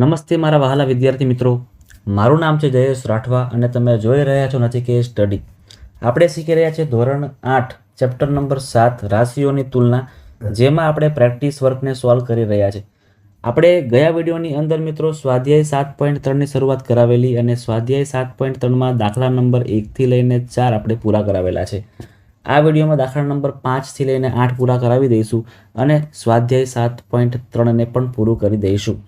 નમસ્તે મારા વહાલા વિદ્યાર્થી મિત્રો. મારું નામ છે જયેશ રાઠવા અને તમે જોઈ રહ્યા છો નથી કે સ્ટડી. આપણે શીખી રહ્યા છીએ ધોરણ આઠ, ચેપ્ટર નંબર સાત, રાશિઓની તુલના, જેમાં આપણે પ્રેક્ટિસ વર્કને સોલ્વ કરી રહ્યા છે આપણે ગયા વિડીયોની અંદર મિત્રો સ્વાધ્યાય સાત પોઈન્ટ ત્રણની શરૂઆત કરાવેલી અને સ્વાધ્યાય સાત પોઈન્ટ ત્રણમાં દાખલા નંબર એકથી લઈને ચાર આપણે પૂરા કરાવેલા છે. આ વિડીયોમાં દાખલા નંબર પાંચથી લઈને આઠ પૂરા કરાવી દઈશું અને સ્વાધ્યાય સાત પોઈન્ટ ત્રણને પણ પૂરું કરી દઈશું.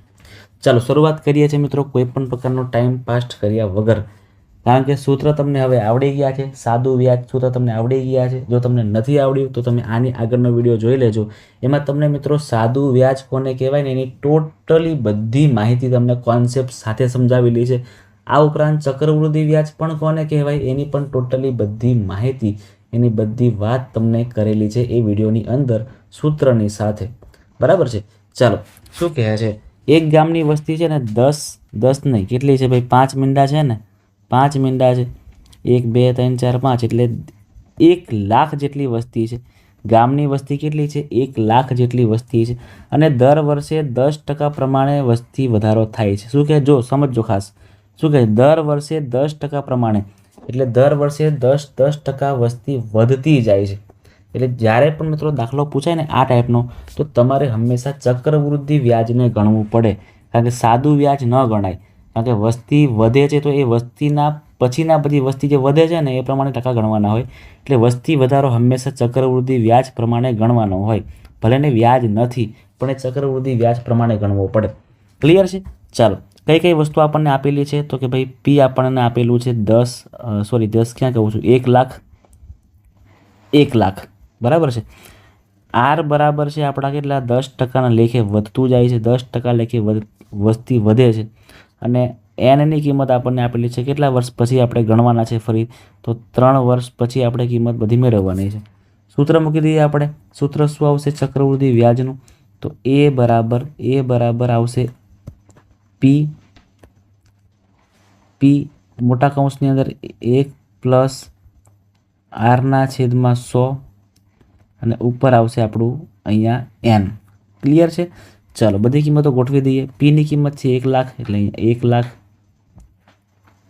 ચાલો શરૂઆત કરીએ છીએ મિત્રો કોઈપણ પ્રકારનો ટાઈમ પાસ્ટ કર્યા વગર. કારણ કે સૂત્ર તમને હવે આવડી ગયા છે, સાદું વ્યાજ સૂત્ર તમને આવડી ગયા છે. જો તમને નથી આવડ્યું તો તમે આની આગળનો વીડિયો જોઈ લેજો. એમાં તમને મિત્રો સાદું વ્યાજ કોને કહેવાય ને, એની ટોટલી બધી માહિતી તમને કોન્સેપ્ટ સાથે સમજાવેલી છે. આ ઉપરાંત ચક્રવૃદ્ધિ વ્યાજ પણ કોને કહેવાય? એની પણ ટોટલી બધી માહિતી, એની બધી વાત તમને કરેલી છે એ વિડીયોની અંદર, સૂત્રની સાથે. બરાબર છે? ચાલો, શું કહે છે? એક ગામની વસ્તી છે ને દસ દસ નહીં, કેટલી છે ભાઈ? પાંચ મીંડા છે ને? પાંચ મીંડા છે. એક, બે, ત્રણ, ચાર, પાંચ, એટલે એક લાખ જેટલી વસ્તી છે. ગામની વસ્તી કેટલી છે? એક લાખ જેટલી વસ્તી છે. અને દર વર્ષે દસ ટકા પ્રમાણે વસ્તી વધારો થાય છે. શું કહે જો, સમજજો ખાસ. શું કહે દર વર્ષે દસ ટકા પ્રમાણે. એટલે દર વર્ષે દસ દસ ટકા વસ્તી વધતી જાય છે. એટલે જ્યારે પણ મિત્રો દાખલો પૂછાય ને આ ટાઈપનો તો તમારે હંમેશા ચક્રવૃદ્ધિ વ્યાજને ગણવું પડે. કારણ કે સાદું વ્યાજ ન ગણાય. કારણ કે વસ્તી વધે છે તો એ વસ્તીના પછીના બધી વસ્તી જે વધે છે ને એ પ્રમાણે ટકા ગણવાના હોય. એટલે વસ્તી વધારો હંમેશા ચક્રવૃદ્ધિ વ્યાજ પ્રમાણે ગણવાનો હોય. ભલે ને વ્યાજ નથી, પણ એ ચક્રવૃદ્ધિ વ્યાજ પ્રમાણે ગણવો પડે. ક્લિયર છે? ચાલો. કઈ કઈ વસ્તુ આપણને આપેલી છે? તો કે ભાઈ પી આપણને આપેલું છે દસ સોરી દસ ક્યાં કહું છું? એક લાખ. એક લાખ. બરાબર છે? આર બરાબર છે આપણા કેટલા? દસ ટકાના લેખે વધતું જાય છે. દસ ટકા લેખે વસ્તી વધે છે. અને એનની કિંમત આપણને આપેલી છે કેટલા વર્ષ પછી આપણે ગણવાના છે ફરી? તો ત્રણ વર્ષ પછી આપણે કિંમત બધી મેળવવાની છે. સૂત્ર મૂકી દઈએ આપણે. સૂત્ર શું આવશે? ચક્રવૃદ્ધિ વ્યાજનું. તો એ બરાબર એ બરાબર આવશે પી પી મોટા કૌંસની અંદર એક પ્લસ આરના છેદમાં સો અને ઉપર આવશે આપણું અહીંયા એન ક્લિયર છે? ચાલો, બધી કિંમતો ગોઠવી દઈએ. પીની કિંમત છે એક લાખ, એટલે અહીંયા એક લાખ.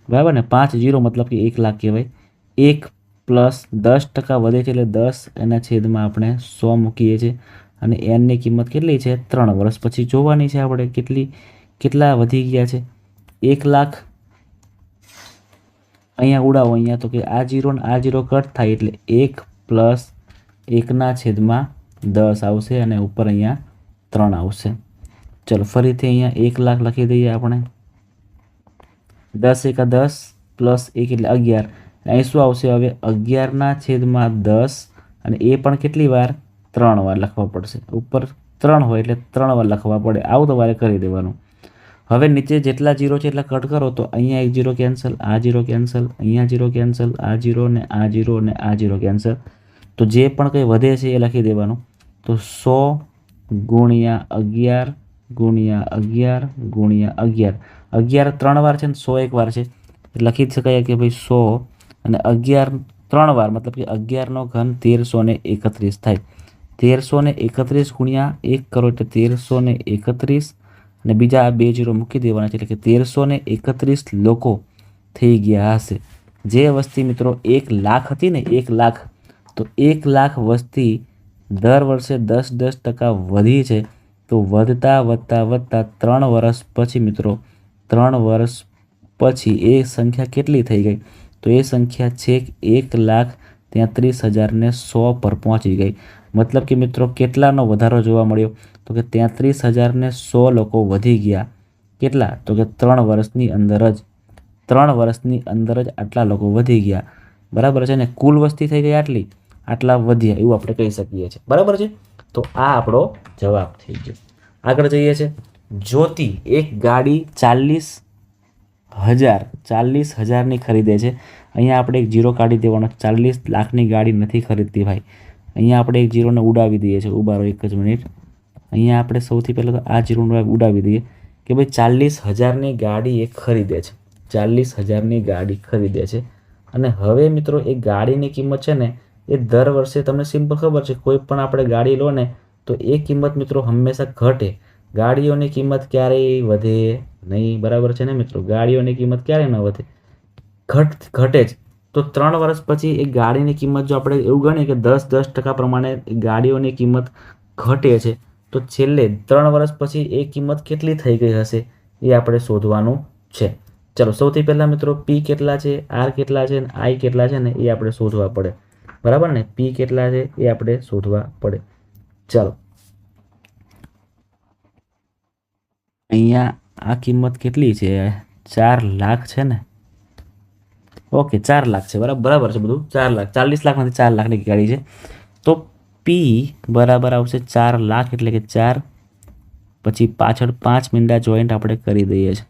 બરાબર ને? પાંચ જીરો મતલબ કે એક લાખ કહેવાય. એક પ્લસ દસ ટકા વધે છે એટલે દસ એના છેદમાં આપણે સો મૂકીએ છીએ. અને એનની કિંમત કેટલી છે? ત્રણ વર્ષ પછી જોવાની છે આપણે કેટલી, કેટલા વધી ગયા છે. એક લાખ. અહીંયા ઉડાવો, અહીંયા તો કે આ જીરો ને આ જીરો કટ થાય એટલે એક પ્લસ એકના છેદમાં દસ આવશે અને ઉપર અહીંયા ત્રણ આવશે. ચલો, ફરીથી અહીંયા એક લાખ લખી દઈએ આપણે. દસ એકા દસ પ્લસ એક એટલે અગિયાર. અહીં શું આવશે હવે? અગિયારના છેદમાં દસ અને એ પણ કેટલી વાર? ત્રણ વાર લખવા પડશે. ઉપર ત્રણ હોય એટલે ત્રણ વાર લખવા પડે. આવું તમારે કરી દેવાનું. હવે નીચે જેટલા જીરો છે એટલા કટ કરો તો અહીંયા એક જીરો કેન્સલ આ જીરો કેન્સલ અહીંયા જીરો કેન્સલ આ જીરો ને આ જીરો ને આ જીરો કેન્સલ તો જે પણ કંઈ વધે છે એ લખી દેવાનું. તો સો ગુણ્યા અગિયાર ગુણ્યા અગિયાર ગુણ્યા અગિયાર. અગિયાર ત્રણ વાર છે ને સો એક વાર છે. લખી શકાય કે ભાઈ સો અને અગિયાર ત્રણ વાર, મતલબ કે અગિયારનો ઘન તેરસો ને એકત્રીસ થાય. તેરસો ને એકત્રીસ ગુણ્યા એક કરો એટલે તેરસો ને એકત્રીસ અને બીજા આ બે જીરો મૂકી દેવાના છે એટલે કે તેરસો ને એકત્રીસ લોકો થઈ ગયા હશે. જે વસ્તી મિત્રો એક લાખ હતી ને એક લાખ તો એક લાખ વસ્તી દર વર્ષે દસ દસ ટકા વધી છે. તો વધતા વધતા વધતા ત્રણ વર્ષ પછી મિત્રો, ત્રણ વર્ષ પછી એ સંખ્યા કેટલી થઈ ગઈ? તો એ સંખ્યા છેક એક લાખ તેત્રીસ હજારને સો પર પહોંચી ગઈ. મતલબ કે મિત્રો કેટલાનો વધારો જોવા મળ્યો? તો કે તેત્રીસ હજારને સો લોકો વધી ગયા. કેટલા? તો કે ત્રણ વર્ષની અંદર જ, ત્રણ વર્ષની અંદર જ આટલા લોકો વધી ગયા. બરાબર છે ને? કુલ વસ્તી થઈ ગઈ આટલી? આટલા વધ્યા એવું આપણે કહી શકીએ છીએ. બરાબર છે? તો આ આપણો જવાબ થઈ ગયો. આગળ જઈએ છે જ્યોતિ એક ગાડી ચાલીસ હજાર, ચાલીસ હજારની ખરીદે છે. અહીંયા આપણે એક જીરો કાઢી દેવાનો. ચાલીસ લાખની ગાડી નથી ખરીદતી ભાઈ. અહીંયા આપણે એક જીરોને ઉડાવી દઈએ છીએ. ઉભારો એક જ મિનિટ. અહીંયા આપણે સૌથી પહેલાં તો આ જીરોને ઉડાવી દઈએ કે ભાઈ ચાલીસ હજારની ગાડી એ ખરીદે છે. ચાલીસ હજારની ગાડી ખરીદે છે. અને હવે મિત્રો એ ગાડીની કિંમત છે ને એ દર વર્ષે તમને સિમ્પલ ખબર છે, કોઈ પણ આપણે ગાડી લો ને, તો એ કિંમત મિત્રો હંમેશા ઘટે. ગાડીઓની કિંમત ક્યારેય વધે નહીં, બરાબર છે ને મિત્રો? ગાડીઓની કિંમત ક્યારેય ન વધે. ઘટ, ઘટે જ. તો ત્રણ વર્ષ પછી એ ગાડીની કિંમત જો આપણે એવું ગણીએ કે દસ દસ ટકા પ્રમાણે ગાડીઓની કિંમત ઘટે છે, તો છેલ્લે ત્રણ વર્ષ પછી એ કિંમત કેટલી થઈ ગઈ હશે એ આપણે શોધવાનું છે. ચલો, સૌથી પહેલાં મિત્રો પી કેટલા છે આર કેટલા છે અને આઈ કેટલા છે ને એ આપણે શોધવા પડે. બરાબર ને? પી કેટલા છે એ આપણે શોધવા પડે. ચાલો. અહીંયા આ કિંમત કેટલી છે? ચાર લાખ છે ને? ઓકે, ચાર લાખ છે. બરાબર બરાબર છે બધું? ચાર લાખ. ચાલીસ લાખમાંથી ચાર લાખની ગાડી છે. તો પી બરાબર આવશે ચાર લાખ એટલે કે ચાર, પછી પાછળ પાંચ મીંડા જોઈન્ટ આપણે કરી દઈએ છીએ.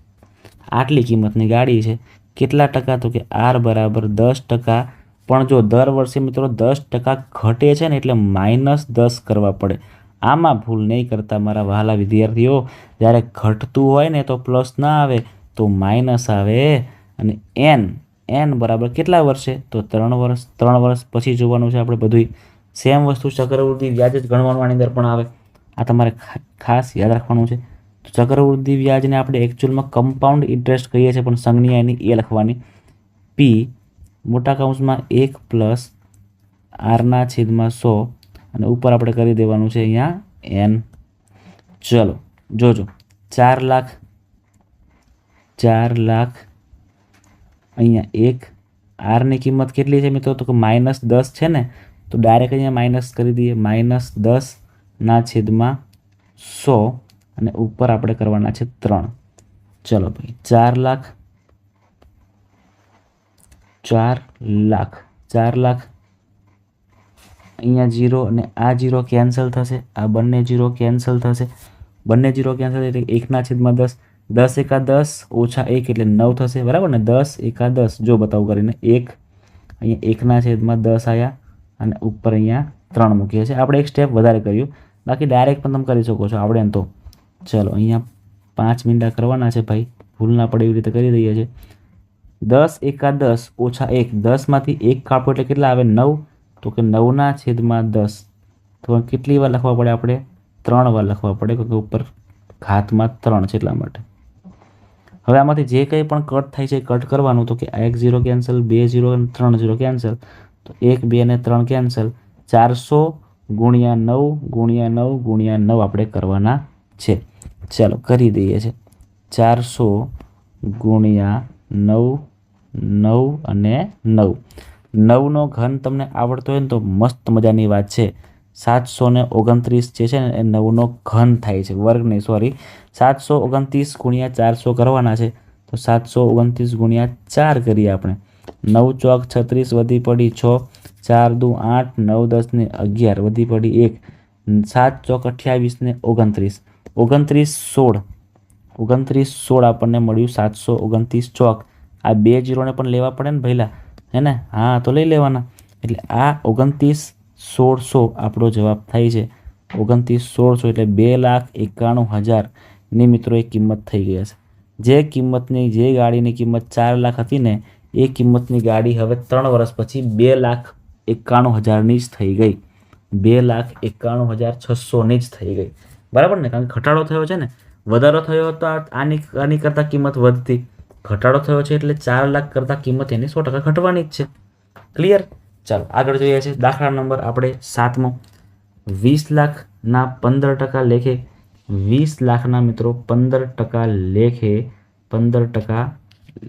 આટલી કિંમતની ગાડી છે. કેટલા ટકા તો કે આર બરાબર દસ ટકા પણ જો દર વર્ષે મિત્રો દસ ટકા ઘટે છે ને એટલે માઇનસ દસ કરવા પડે. આમાં ભૂલ નહીં કરતા મારા વહાલા વિદ્યાર્થીઓ. જ્યારે ઘટતું હોય ને તો પ્લસ ના આવે, તો માઇનસ આવે. અને એન એન બરાબર કેટલા વર્ષે? તો ત્રણ વર્ષ ત્રણ વર્ષ પછી જોવાનું છે આપણે બધુંય. સેમ વસ્તુ ચક્રવૃદ્ધિ વ્યાજ જ ગણવાનું આની અંદર પણ આવે. આ તમારે ખાસ યાદ રાખવાનું છે. તો ચક્રવૃદ્ધિ વ્યાજને આપણે એકચ્યુઅલમાં કમ્પાઉન્ડ ઇન્ટરેસ્ટ કહીએ છીએ, પણ સંજ્ઞા એની એ લખવાની. પી મોટા કાઉન્સમાં એક પ્લસ, આરના છેદમાં સો, અને ઉપર આપણે કરી દેવાનું છે અહીંયા એન. ચલો, જોજો. ચાર લાખ ચાર લાખ, અહીંયા એક. આરની કિંમત કેટલી છે મિત્રો? તો કે માઇનસ દસ છે ને, તો ડાયરેક્ટ અહીંયા માઇનસ કરી દઈએ. માઇનસ દસના છેદમાં સો, અને ઉપર આપણે કરવાના છે ત્રણ. ચલો ભાઈ, ચાર લાખ ચાર લાખ ચાર લાખ. અહીંયા જીરો અને આ જીરો કેન્સલ થશે, આ બંને જીરો કેન્સલ થશે. બંને જીરો કેન્સલ એટલે એકના છેદમાં દસ. દસ એકા દસ ઓછા એક એટલે નવ થશે, બરાબર ને? દસ એકા દસ, જો બતાવું કરીને, એક. અહીંયા એકના છેદમાં દસ આવ્યા અને ઉપર અહીંયા ત્રણ મૂકીએ છીએ. આપણે એક સ્ટેપ વધારે કર્યું. બાકી ડાયરેક્ટ પણ તમે કરી શકો છો, આવડે ને તો. ચલો, અહીંયા પાંચ મિનિટા કરવાના છે ભાઈ. ભૂલ ના પડે એવી રીતે કરી દઈએ છીએ. દસ એકા દસ ઓછા એક. દસમાંથી એક કાપો એટલે કેટલા આવે? નવ. તો કે નવના છેદમાં દસ. તો કેટલી વાર લખવા પડે આપણે? ત્રણ વાર લખવા પડે કે ઉપર ઘાતમાં ત્રણ છે એટલા માટે. હવે આમાંથી જે કંઈ પણ કટ થાય છે કટ કરવાનું. તો કે એક ઝીરો કેન્સલ બે ઝીરો અને ત્રણ ઝીરો કેન્સલ તો એક, બે અને ત્રણ કેન્સલ ચારસો ગુણ્યા નવ ગુણ્યા નવ ગુણ્યા નવ આપણે કરવાના છે. ચાલો કરી દઈએ છે. ચારસો ગુણ્યા નવ નવ અને નવ. નવનો ઘન તમને આવડતો હોય ને તો મસ્ત મજાની વાત છે. સાતસો ને ઓગણત્રીસ જે છે ને એ નવનો ઘન થાય છે. વર્ગ નહીં સોરી સાતસો ઓગણત્રીસ ગુણ્યા ચારસો કરવાના છે. તો સાતસો ઓગણત્રીસ ગુણ્યા ચાર કરીએ આપણે. નવ ચોક છત્રીસ વધી પડી છ. ચાર દુ આઠ, નવ દસ ને અગિયાર વધી પડી એક. સાત ચોક અઠ્યાવીસ ને ઓગણત્રીસ. ઓગણત્રીસ સોળ. ઓગણત્રીસ સોળ આપણને મળ્યું, સાતસો ઓગણત્રીસ ચોક. આ બે જીરોને પણ લેવા પડે ને ભઈલા, હે ને? હા, તો લઈ લેવાના. એટલે આ ઓગણત્રીસ સોળસો આપણો જવાબ થાય છે. ઓગણત્રીસ સોળસો એટલે બે લાખ એકાણું હજારની મિત્રો એ કિંમત થઈ ગઈ હશે. જે કિંમતની, જે ગાડીની કિંમત ચાર લાખ હતી ને, એ કિંમતની ગાડી હવે ત્રણ વર્ષ પછી બે લાખ એકાણું હજારની જ થઈ ગઈ. બે લાખ એકાણું હજાર છસોની જ થઈ ગઈ. બરાબર ને? કારણ કે ઘટાડો થયો છે ને વધારો થયો હતો, આની આની કરતાં કિંમત વધતી. ઘટાડો થયો છે એટલે ચાર લાખ કરતાં કિંમત એની સો ટકા ઘટવાની જ છે. ક્લિયર ચાલો, આગળ જોઈએ છે. દાખલા નંબર આપણે સાતમો. વીસ લાખના પંદર ટકા લેખે, વીસ લાખના મિત્રો પંદર ટકા લેખે, પંદર ટકા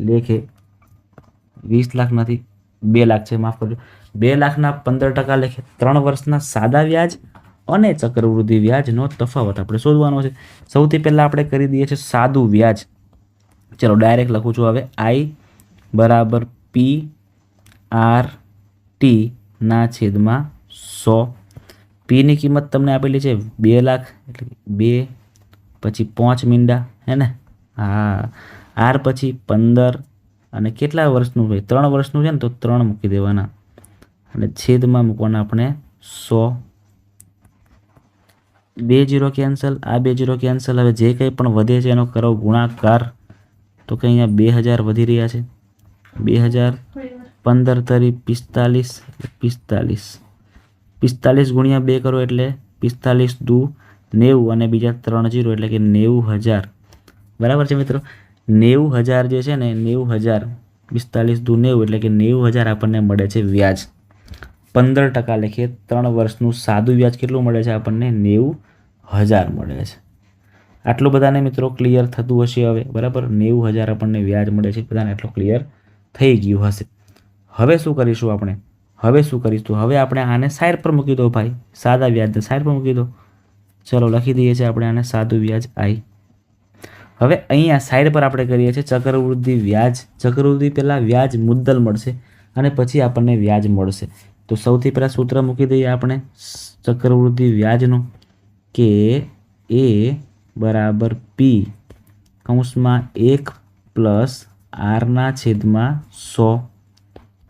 લેખે, વીસ લાખ નથી બે લાખ છે, માફ કરજો. બે લાખના પંદર ટકા લેખે, ત્રણ વર્ષના સાદા વ્યાજ અને ચક્રવૃદ્ધિ વ્યાજનો તફાવત આપણે શોધવાનો છે. સૌથી પહેલાં આપણે કરી દઈએ છીએ સાદું વ્યાજ. ચલો ડાયરેક્ટ લખું છું હવે. આઈ બરાબર પી આર ટી ના છેદમાં સો. પીની કિંમત તમને આપેલી છે બે લાખ એટલે બે પછી પાંચ મીંડા, હે ને? હા. આર પછી પંદર અને કેટલા વર્ષનું હોય? ત્રણ વર્ષનું છે ને તો ત્રણ મૂકી દેવાના. અને છેદમાં મૂકવાના આપણે સો. બે જીરો કેન્સલ, આ બે જીરો કેન્સલ, હવે જે કંઈ પણ વધે છે એનો કરો ગુણાકાર, તો કે અહીંયા બે હજાર વધી રહ્યા છે. બે હજાર પંદર તરી પિસ્તાલીસ પિસ્તાલીસ. પિસ્તાલીસ ગુણ્યા બે કરો એટલે પિસ્તાલીસ દુ નેવું અને બીજા ત્રણ જીરો એટલે કે નેવું હજાર. બરાબર છે મિત્રો? નેવું હજાર જે છે ને, નેવું હજાર, પિસ્તાલીસ દુ નેવું એટલે કે નેવું હજાર આપણને મળે છે વ્યાજ. પંદર ટકા લેખે ત્રણ વર્ષનું સાદું વ્યાજ કેટલું મળે છે આપણને? નેવું હજાર મળે છે. આટલું બધાને મિત્રો ક્લિયર થતું હશે હવે, બરાબર? નેવું હજાર આપણને વ્યાજ મળે છે. બધાને આટલું ક્લિયર થઈ ગયું હશે. હવે શું કરીશું આપણે? હવે શું કરીશું? હવે આપણે આને સાઈડ પર મૂકી દો ભાઈ. સાદા વ્યાજને સાઈડ પર મૂકી દો. ચલો, લખી દઈએ છીએ આપણે આને સાદું વ્યાજ આઈ. હવે અહીંયા સાઈડ પર આપણે કરીએ છીએ ચક્રવૃદ્ધિ વ્યાજ. ચક્રવૃદ્ધિ પહેલાં વ્યાજ મુદ્દલ મળશે અને પછી આપણને વ્યાજ મળશે. તો સૌથી પહેલાં સૂત્ર મૂકી દઈએ આપણે. ચક્રવૃદ્ધિ વ્યાજનું. કે એ બરાબર પી કૌંસમાં એક પ્લસ આરના છેદમાં સો.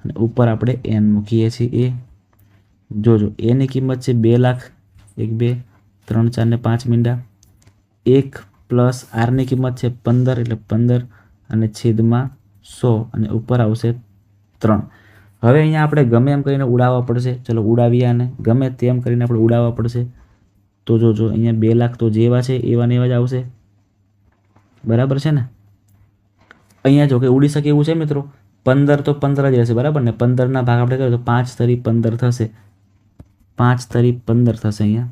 અને ઉપર આપણે એન મૂકીએ છીએ. એ જોજો એની કિંમત છે બે લાખ એક બે ત્રણ ચાર ને પાંચ મીંડા. એક પ્લસ આરની કિંમત છે પંદર, એટલે પંદર અને છેદમાં સો અને ઉપર આવશે ત્રણ. હવે અહીંયા આપણે ગમે એમ કરીને ઉડાવવા પડશે. ચલો ઉડાવીએ આને. ગમે તેમ કરીને આપણે ઉડાવવા પડશે. તો જોજો અહીંયા બે લાખ તો જેવા છે, એવા ને એવા જ આવશે. બરાબર છે ને? અહીંયા જો કે ઉડી શકે એવું છે મિત્રો? પંદર તો પંદર જ રહેશે, બરાબર ને? પંદરના ભાગ આપણે કરીએ તો પાંચ તરી પંદર થશે. પાંચ તરી પંદર થશે અહીંયા.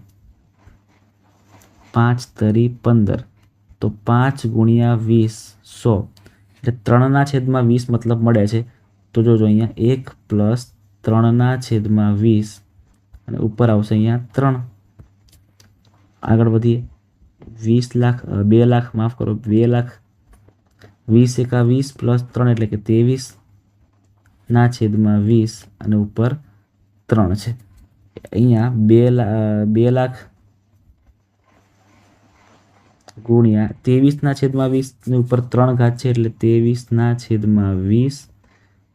પાંચ તરી પંદર. તો પાંચ ગુણ્યા વીસ, સો. એટલે ત્રણના છેદમાં વીસ મતલબ મળે છે. તો જોજો અહીંયા એક પ્લસ ત્રણના છેદમાં વીસ. અને ઉપર આવશે અહીંયા ત્રણ. આગળ વધીએ. વીસ લાખ બે લાખ, માફ કરો, બે લાખ, વીસ એકા વીસ પ્લસ ત્રણ એટલે કે ત્રેવીસ, ના છેદમાં વીસ અને ઉપર ત્રણ છે. અહીંયા બે બે લાખ ગુણ્યા ત્રેવીસના છેદમાં વીસની ઉપર ત્રણ ઘાત છે એટલે ત્રેવીસના છેદમાં વીસ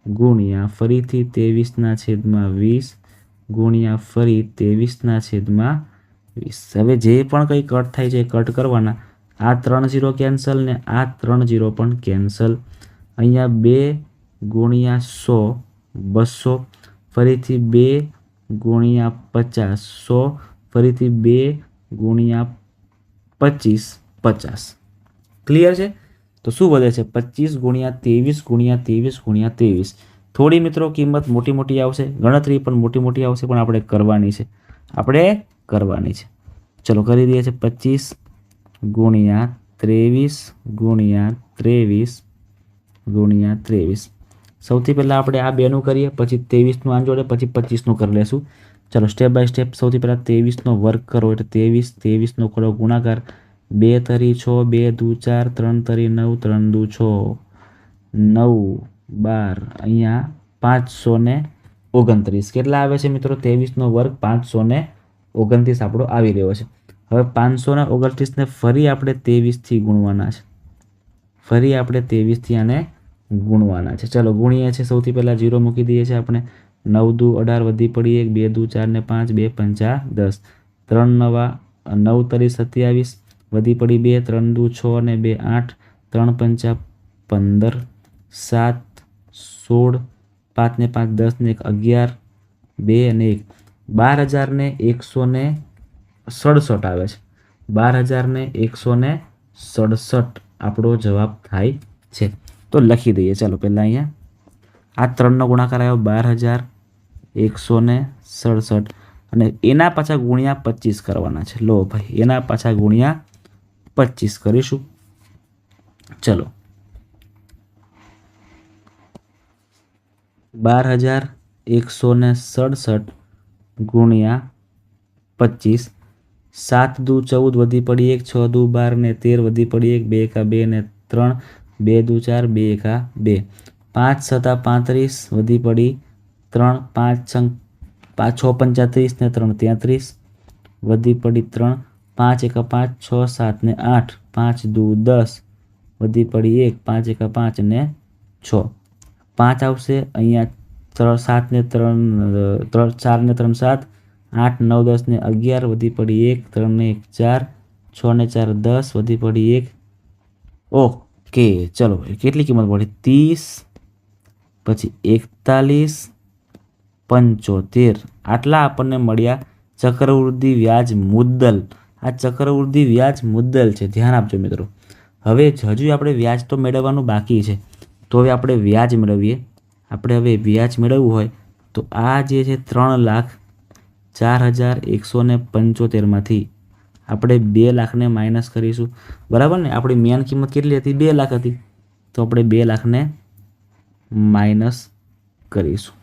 ગુણ્યા ફરીથી ત્રેવીસના છેદમાં વીસ ગુણ્યા ફરી ત્રેવીસના છેદમાં વીસ. હવે જે પણ કંઈ કટ થાય છે કટ કરવાના. આ ત્રણ જીરો કેન્સલ ને આ ત્રણ જીરો પણ કેન્સલ અહીંયા બે ગુણ્યા સો, બસો. ફરીથી બે ગુણ્યા પચાસ. સો, ફરીથી બે ગુણ્યા પચીસ, પચાસ. ક્લિયર છે? તો શું વધે છે? પચીસ ગુણ્યા ત્રેવીસ ગુણ્યા ત્રેવીસ ગુણ્યા ત્રેવીસ. થોડી મિત્રો કિંમત મોટી મોટી આવશે. ગણતરી પણ મોટી મોટી આવશે, પણ આપણે કરવાની છે. આપણે કરવાની છે. ચલો કરી દઈએ છીએ પચીસ ગુણ્યા ત્રેવીસ ગુણ્યા ત્રેવીસ ગુણ્યા ત્રેવીસ. સૌથી પહેલાં આપણે આ બેનું કરીએ, પછી ત્રેવીસનું આન જોડે, પછી પચીસનું કરી લેશું. ચલો સ્ટેપ બાય સ્ટેપ સૌથી પહેલાં ત્રેવીસનો વર્ક કરો એટલે ત્રેવીસ, ત્રેવીસનો કરો ગુણાકાર. બે તરી છ, બે દુ ચાર, ત્રણ તરી નવ, ત્રણ દુ છ. નવ બાર, અહીંયા પાંચસો ને ઓગણત્રીસ. કેટલા આવે છે મિત્રો? ત્રેવીસનો વર્ગ પાંચસો ને ઓગણત્રીસ આપણો આવી રહ્યો છે. હવે પાંચસો ને ઓગણત્રીસને ફરી આપણે ત્રેવીસથી ગુણવાના છે. ફરી આપણે ત્રેવીસથી આને ગુણવાના છે. ચલો, ગુણીએ છીએ સૌથી પહેલાં જીરો મૂકી દઈએ છીએ આપણે. નવ દુ અઢાર વધી પડી એક, બે દુ ચાર ને પાંચ, બે પંચા દસ. ત્રણ નવા, નવ તરી સત્યાવીસ વધી પડી બે, ત્રણ દુ છ ને બે આઠ. ત્રણ પંચા પંદર. સાત, સોળ પાંચ ને પાંચ દસ ને એક, અગિયાર, બે અને એક. બાર હજાર ને એકસો ને સડસઠ આવે છે. બાર હજાર ને એકસો ને સડસઠ આપણો જવાબ થાય છે. તો લખી દઈએ. ચાલો, પહેલાં અહીંયા. આ ત્રણનો ગુણાકાર આવ્યો બાર હજાર એકસો ને સડસઠ અને એના પાછા ગુણ્યા પચીસ કરવાના છે. લો ભાઈ, એના પાછા ગુણ્યા પચીસ કરીશું. ચલો બાર હજાર એકસો ને સડસઠ ગુણ્યા પચીસ. સાત દુ ચૌદ વધી પડી એક, છ દુ બાર ને તેર વધી પડી એક, બે એકા બે ને ત્રણ, બે દુ ચાર, બે એકા બે. પાંચ સત્તા પાંત્રીસ વધી પડી ત્રણ, પાંચ પાંચ છ પંચાત્રીસ ને ત્રણ તેત્રીસ. વધી પડી ત્રણ, પાંચ એકા પાંચ, છ સાત ને આઠ. પાંચ દુ દસ વધી પડી એક, પાંચ એકા પાંચ ને છ. પાંચ આવશે, અહીંયા ત્રણ સાત ને ત્રણ ત્રણ ચાર ને ત્રણ સાત, આઠ, નવ, દસ ને અગિયાર, વધી પડી એક, ત્રણ ને એક, ચાર, છ ને ચાર, દસ, વધી પડી એક. ઓકે, ચલો, કેટલી કિંમત પડી ત્રીસ, પછી એકતાલીસ, પંચોતેર. આટલા આપણને મળ્યા ચક્રવૃદ્ધિ વ્યાજ મુદ્દલ. આ ચક્રવૃદ્ધિ વ્યાજ મુદ્દલ છે, ધ્યાન આપજો મિત્રો. હવે હજુ આપણે વ્યાજ તો મેળવવાનું બાકી છે. તો હવે આપણે વ્યાજ મેળવીએ. આપણે હવે વ્યાજ મેળવવું હોય તો આ જે છે ત્રણ લાખ ચાર હજાર એકસો ને પંચોતેરમાંથી આપણે બે લાખને માઇનસ કરીશું. બરાબર ને? આપણી મેન કિંમત કેટલી હતી? બે લાખ હતી. તો આપણે બે લાખને માઇનસ કરીશું.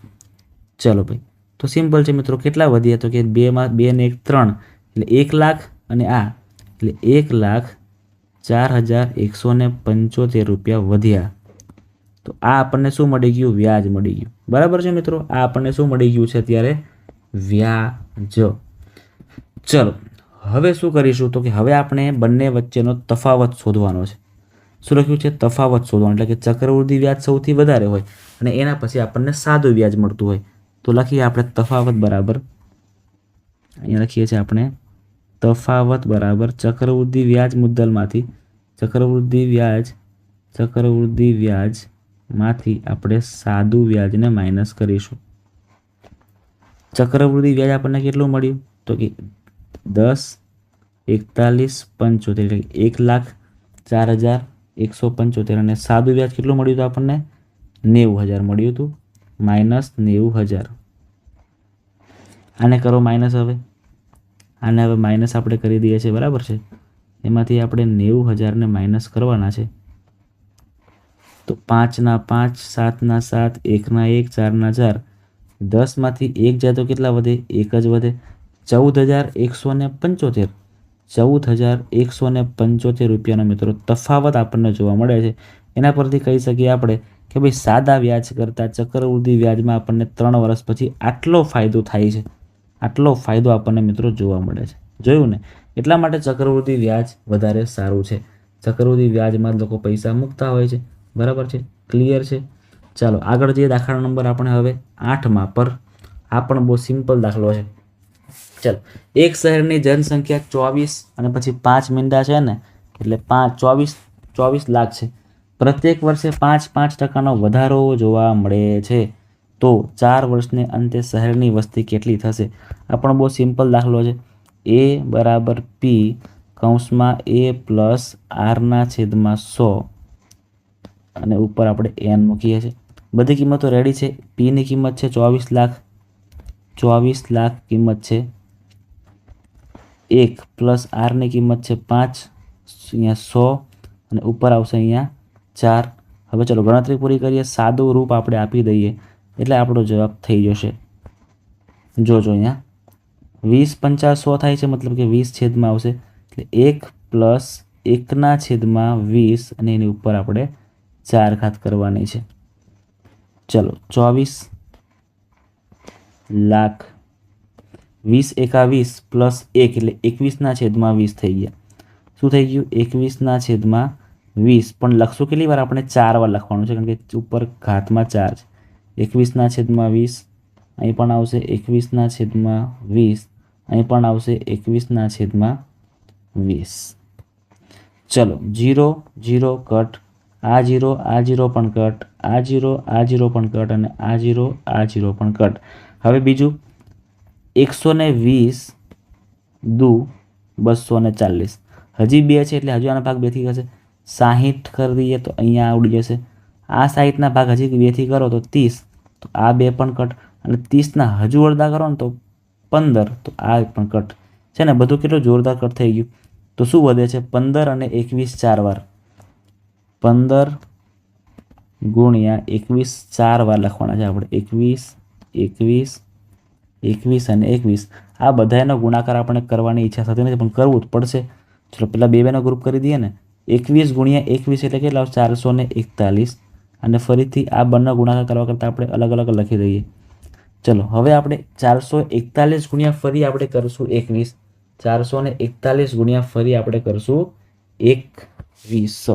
ચલો ભાઈ. તો સિમ્પલ છે મિત્રો. કેટલા વધ્યા તો કે બેમાં બે ને એક ત્રણ. એટલે એક લાખ અને આ. એટલે એક લાખ ચાર હજાર એકસો પંચોતેર રૂપિયા વધ્યા. તો આ આપણને શું મળી ગયું? વ્યાજ મળી ગયું. બરાબર છે મિત્રો? આ આપણને શું મળી ગયું છે અત્યારે? વ્યાજ. ચલો, હવે શું કરીશું? તો કે હવે આપણે બંને વચ્ચેનો તફાવત શોધવાનો છે. શું લખ્યું છે? તફાવત શોધવાનો. એટલે કે ચક્રવૃદ્ધિ વ્યાજ સૌથી વધારે હોય અને એના પછી આપણને સાદું વ્યાજ મળતું હોય. તો લખીએ આપણે તફાવત બરાબર. અહીંયા લખીએ છીએ આપણે તફાવત બરાબર ચક્રવૃદ્ધિ વ્યાજ મુદ્દલમાંથી. ચક્રવૃદ્ધિ વ્યાજ, ચક્રવૃદ્ધિ વ્યાજમાંથી આપણે સાદું વ્યાજને માઇનસ કરીશું. ચક્રવૃદ્ધિ વ્યાજ આપણને કેટલું મળ્યું? તો કે દસ, એકતાલીસ, પંચોતેર, એટલે એક લાખ ચાર હજાર એકસો પંચોતેર. અને સાદું વ્યાજ કેટલું મળ્યું હતું આપણને? નેવું હજાર મળ્યું હતું. માઇનસ નેવું હજાર. આને કરો માઇનસ હવે. આને હવે માઇનસ આપણે કરી દઈએ છીએ. બરાબર છે? એમાંથી આપણે નેવું હજારને માઇનસ કરવાના છે. તો પાંચના પાંચ, સાતના સાત, એકના એક, ચારના ચાર. દસમાંથી એક જાય તો કેટલા વધે? એક જ વધે. ચૌદ હજાર એકસો ને પંચોતેર. ચૌદ હજાર એકસો ને પંચોતેર રૂપિયાનો મિત્રો તફાવત આપણને જોવા મળે છે. એના પરથી કહી શકીએ આપણે કે ભાઈ સાદા વ્યાજ કરતાં ચક્રવૃદ્ધિ વ્યાજમાં આપણને ત્રણ વર્ષ પછી આટલો ફાયદો થાય છે. આટલો ફાયદો આપણને મિત્રો જોવા મળે છે. જોયું ને? એટલા માટે ચક્રવૃદ્ધિ વ્યાજ વધારે સારું છે. ચક્રવૃદ્ધિ વ્યાજમાં લોકો પૈસા મૂકતા હોય છે. બરાબર છે? ક્લિયર છે? ચાલો, આગળ જે દાખલા નંબર આપણે હવે આઠમાં પર, આ પણ બહુ સિમ્પલ દાખલો છે. ચાલો, એક શહેરની જનસંખ્યા ચોવીસ અને પછી પાંચ મીંડા છે ને, એટલે પાંચ, ચોવીસ ચોવીસ લાખ છે. પ્રત્યેક વર્ષે પાંચ પાંચ ટકાનો વધારો જોવા મળે છે. તો ચાર વર્ષને અંતે શહેરની વસ્તી કેટલી થશે? આ પણ બહુ સિમ્પલ દાખલો છે. એ બરાબર પી કૌંસમાં એ પ્લસ આરના છેદમાં સો. અને ઉપર આપણે એન મૂકીએ છીએ. બધી કિંમતો રેડી છે. પીની કિંમત છે ચોવીસ લાખ. ચોવીસ લાખ કિંમત છે એક પ્લસ આરની કિંમત છે પાંચ. અહીંયા સો અને ઉપર આવશે અહીંયા ચાર. હવે ચલો ગણતરી પૂરી કરીએ. સાદું રૂપ આપણે આપી દઈએ. એટલે આપણો જવાબ થઈ જશે. જોજો અહીંયા. વીસ પંચાસ સો થાય છે મતલબ કે વીસ છેદમાં આવશે. એટલે એક પ્લસ એકના છેદમાં વીસ અને એની ઉપર આપણે ચાર ઘાત કરવાની છે. ચલો, ચોવીસ લાખ વીસ એકા વીસ પ્લસ એક એટલે એકવીસના છેદમાં વીસ થઈ ગયા. શું થઈ ગયું? એકવીસના છેદમાં વીસ. પણ લખશું કેટલી વાર? આપણે ચાર વાર લખવાનું છે, કારણ કે ઉપર ઘાતમાં ચાર છે. એકવીસના છેદમાં વીસ, અહીં પણ આવશે એકવીસના છેદમાં વીસ, અહીં પણ આવશે એકવીસના છેદમાં વીસ. ચલો, જીરો જીરો, કટ આ જીરો આ જીરો પણ કટ, આ જીરો આ જીરો પણ કટ અને આ જીરો આ જીરો પણ કટ. હવે બીજું, એકસો ને વીસ દુ બસો ને ચાલીસ. હજી બે છે એટલે હજુ આના ભાગ બેથી થશે સાહીઠ કરી દઈએ તો અહીંયા આવડી જશે. આ સાહીઠના ભાગ હજી બેથી કરો તો ત્રીસ. તો આ બે પણ કટ અને ત્રીસના હજુ અડધા કરો ને તો પંદર. તો આ પણ કટ. છે ને, બધું કેટલું જોરદાર કટ થઈ ગયું. તો શું વધે છે? પંદર અને એકવીસ ચાર વાર. પંદર ગુણ્યા એકવીસ, ચાર વાર લખવાના છે આપણે. એકવીસ એકવીસ એકવીસ અને એકવીસ. આ બધાનો ગુણાકાર આપણે કરવાની ઈચ્છા થતી નથી, પણ કરવું જ પડશે. ચલો, પહેલાં બે બેનો ગ્રુપ કરી દઈએ ને. એકવીસ ગુણ્યા એકવીસ એટલે કેટલા ચારસો ને એકતાલીસ. અને ફરીથી આ બંને ગુણાકાર કરવા કરતાં આપણે અલગ અલગ લખી દઈએ. ચલો, હવે આપણે ચારસો એકતાલીસ ગુણ્યા ફરી આપણે કરશું એકવીસ. ચારસો ને એકતાલીસ ગુણ્યા ફરી આપણે કરશું એકવીસ.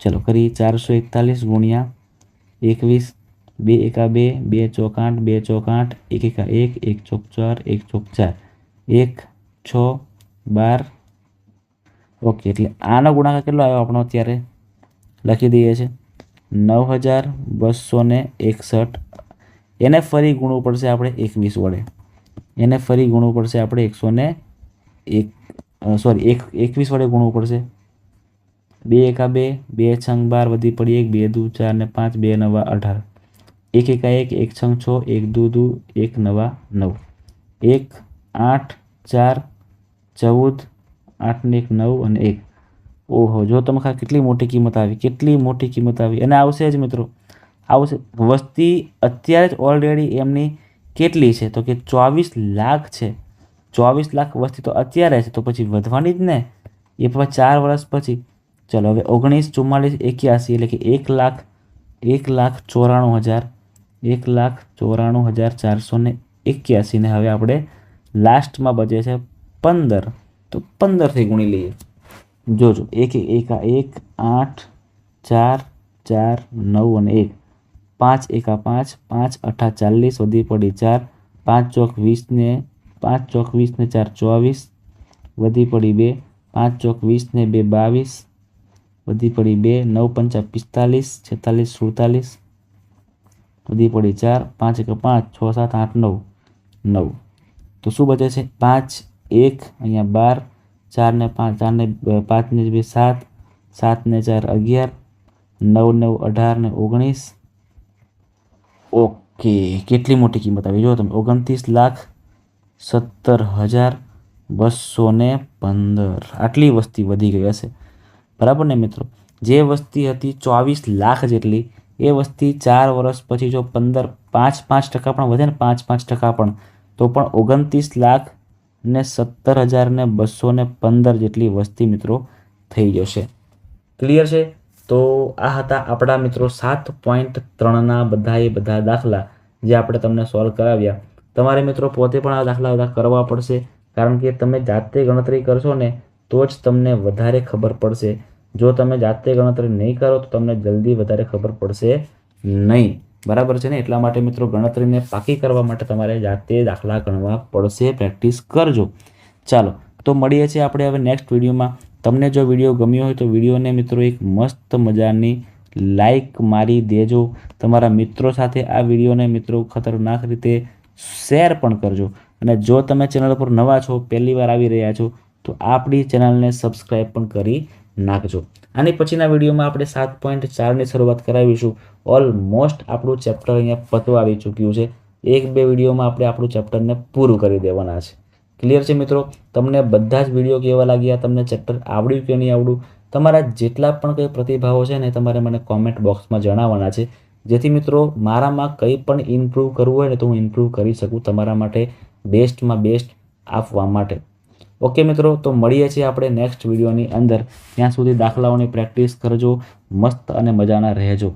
ચલો કરીએ ચારસો એકતાલીસ ગુણ્યા એકવીસ, બે એકા બે બે ચોક આઠ, બે ચોક આઠ, એક એકા એક એક ચોક ચાર, એક ચોક ચાર. એક, છ, બાર. ઓકે, એટલે આનો ગુણાકાર કેટલો આવ્યો આપણો અત્યારે? લખી દઈએ છે. નવ હજાર બસો ને એકસઠ. એને ફરી ગુણવું પડશે આપણે એકવીસ વડે. એને ફરી ગુણવું પડશે આપણે એકસો ને એક સોરી એક, એકવીસ વડે ગુણવું પડશે. બે એકા બે બે છંગ બાર વધી પડી એક, બે દુ ચાર ને પાંચ, બે નવા અઢાર. એક એકા એક એક છંગ છ, એક દુ દુ, એક નવા નવ. એક, આઠ, ચાર, ચૌદ, આઠ ને એક નવ અને એક. ઓહો, જો તમે ખા કેટલી મોટી કિંમત આવી, કેટલી મોટી કિંમત આવી. અને આવશે જ મિત્રો, આવશે. વસ્તી અત્યારે જ ઓલરેડી એમની કેટલી છે? તો કે ચોવીસ લાખ છે. ચોવીસ લાખ વસ્તી તો અત્યારે છે, તો પછી વધવાની જ ને? એ પછી ચાર વર્ષ પછી. ચલો, હવે ઓગણીસ ચુમ્માલીસ એક્યાસી એટલે કે એક લાખ એક લાખ ચોરાણું હજાર, એક લાખ ચોરાણું હજાર ચારસો ને એક્યાસીને હવે આપણે લાસ્ટમાં બચે છે પંદર. તો પંદરથી ગુણી લઈએ. જોજો, એક એક એક આઠ, ચાર ચાર, નવ અને એક. પાંચ, એકા પાંચ પાંચ અઠા ચાલીસ, વધી પડી ચાર. પાંચ ચોક વીસને પાંચ ચોક વીસને ચાર, ચોવીસ. વધી પડી બે. પાંચ ચોક વીસને બે, બાવીસ. વધી પડી બે, નવ, પંચા, પિસ્તાલીસ, છેતાલીસ, સુડતાલીસ. વધી પડી ચાર, પાંચ એક, પાંચ, છ, સાત, આઠ, નવ. નવ. તો શું બચે છે? પાંચ, એક, અહીંયા બાર, ચાર ને પાંચ, ચાર ને પાંચ ને બે, સાત સાત ને ચાર, અગિયાર, નવ નવ, અઢાર ને ઓગણીસ. ઓકે, કેટલી મોટી કિંમત આવી? જો તમે ઓગણત્રીસ લાખ સત્તર હજાર બસો ને પંદર. આટલી વસ્તી વધી ગઈ હશે. બરાબર ને મિત્રો? જે વસ્તી હતી ચોવીસ લાખ જેટલી, એ વસ્તી ચાર વર્ષ પછી જો પંદર, પાંચ પાંચ ટકા પણ વધે ને પાંચ પાંચ ટકા પણ, તો પણ ઓગણત્રીસ લાખ ને સત્તર હજાર ને બસો ને પંદર જેટલી વસ્તી મિત્રો થઈ જશે. ક્લિયર છે? તો આ હતા આપણા મિત્રો સાત પોઈન્ટ ત્રણના બધા એ બધા દાખલા જે આપણે તમને સોલ્વ કરાવ્યા. તમારે મિત્રો પોતે પણ આ દાખલા બધા કરવા પડશે, કારણ કે તમે જાતે ગણતરી કરશો ને, તો જ તમને વધારે ખબર પડશે. જો તમે જાતે ગણતરી નહીં કરો તો તમને જલ્દી વધારે ખબર પડશે નહીં. બરાબર છે ને? એટલા માટે મિત્રો ગણતરીને પાકી કરવા માટે તમારે જાતે દાખલા ગણવા પડશે. પ્રેક્ટિસ કરજો. ચાલો, તો મળીએ છીએ આપણે હવે નેક્સ્ટ વિડીયોમાં. તમને જો વીડિયો ગમ્યો હોય તો વિડીયોને મિત્રો એક મસ્ત મજાની લાઈક મારી દેજો. તમારા મિત્રો સાથે આ વિડીયોને મિત્રો ખતરનાક રીતે શેર પણ કરજો. અને જો તમે ચેનલ પર નવા છો, પહેલી વાર આવી રહ્યા છો, તો આપણી ચેનલને સબસ્ક્રાઈબ પણ કરી નાખજો. આની પછીના વિડીયોમાં આપણે સાત પોઈન્ટ ચારની શરૂઆત કરાવીશું. ઓલમોસ્ટ આપણું ચેપ્ટર અહીંયા પતવા આવી ચૂક્યું છે. એક બે વિડીયોમાં આપણે આપણું ચેપ્ટરને પૂરું કરી દેવાના છે. ક્લિયર છે મિત્રો? તમને બધા જ વીડિયો કેવા લાગ્યા? તમને ચેપ્ટર આવડ્યું કે નહીં આવડ્યું? તમારા જેટલા પણ કંઈ પ્રતિભાવો છે ને તમારે મને કોમેન્ટ બોક્સમાં જણાવવાના છે. જેથી મિત્રો, મારામાં કંઈ પણ ઇમ્પ્રૂવ કરવું હોય ને તો હું ઇમ્પ્રૂવ કરી શકું તમારા માટે બેસ્ટમાં બેસ્ટ આપવા માટે. ઓકે મિત્રો, તો મળીએ છીએ આપણે નેક્સ્ટ વિડીયોની અંદર. ત્યાં સુધી દાખલાઓની પ્રેક્ટિસ કરજો, મસ્ત અને મજાના રહેજો.